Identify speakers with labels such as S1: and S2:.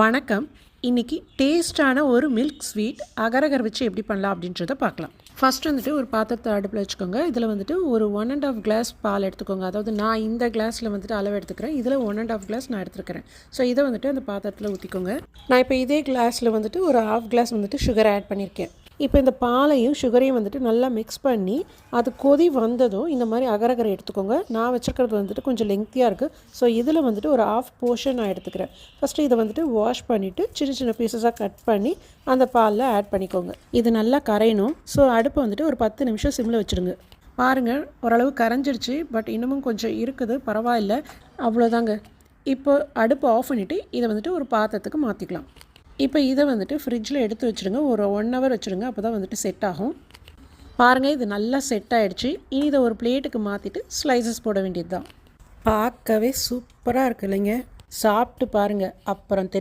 S1: வணக்கம். இன்றைக்கி டேஸ்டான ஒரு மில்க் ஸ்வீட் அகரகர் வச்சு எப்படி பண்ணலாம் அப்படின்றத பார்க்கலாம். ஃபர்ஸ்ட் வந்துட்டு ஒரு பாத்திரத்தை அடுப்பில் வச்சுக்கோங்க. இதில் வந்துட்டு ஒரு ஒன் அண்ட் ஆஃப் கிளாஸ் பால் எடுத்துக்கோங்க. அதாவது நான் இந்த கிளாஸில் வந்துட்டு அளவு எடுத்துக்கிறேன். இதில் ஒன் அண்ட் ஆஃப் கிளாஸ் நான் எடுத்துக்கிறேன். ஸோ இதை வந்துட்டு அந்த பாத்திரத்தில் ஊற்றிக்கோங்க நான் இப்போ இதே கிளாஸில் வந்துட்டு ஒரு ஆஃப் கிளாஸ் வந்துட்டு சுகர் ஆட் பண்ணியிருக்கேன் இப்போ இந்த பாலையும் சுகரையும் வந்துட்டு நல்லா மிக்ஸ் பண்ணி அது கொதி வந்ததும் இந்த மாதிரி அகரகரை எடுத்துக்கோங்க. நான் வச்சுருக்கிறது வந்துட்டு கொஞ்சம் லெங்க்த்தியாக இருக்குது ஸோ இதில் வந்துட்டு ஒரு ஆஃப் போர்ஷன் நான் எடுத்துக்கிறேன். ஃபஸ்ட்டு இதை வந்துட்டு வாஷ் பண்ணிவிட்டு சின்ன சின்ன பீசஸாக கட் பண்ணி அந்த பாலில் ஆட் பண்ணிக்கோங்க. இது நல்லா கரையணும். ஸோ அடுப்பை வந்துட்டு ஒரு பத்து நிமிஷம் சிம்மில் வச்சுருங்க. பாருங்கள் ஓரளவு கரைஞ்சிருச்சு பட் இன்னமும் கொஞ்சம் இருக்குது. பரவாயில்ல. அவ்வளோதாங்க இப்போ அடுப்பை ஆஃப் பண்ணிவிட்டு இதை வந்துட்டு ஒரு பாத்திரத்துக்கு மாற்றிக்கலாம் இப்போ இதை வந்துட்டு ஃப்ரிட்ஜில் எடுத்து வச்சுருங்க. ஒரு ஒன் ஹவர் வச்சுருங்க. அப்போ தான் வந்துட்டு செட் ஆகும். பாருங்கள் இது நல்லா செட் ஆகிடுச்சு இனி இதை ஒரு பிளேட்டுக்கு மாற்றிட்டு ஸ்லைசஸ் போட வேண்டியது தான் பார்க்கவே சூப்பராக இருக்கு இல்லைங்க. சாப்பிட்டு பாருங்கள் அப்புறம் தெரியும்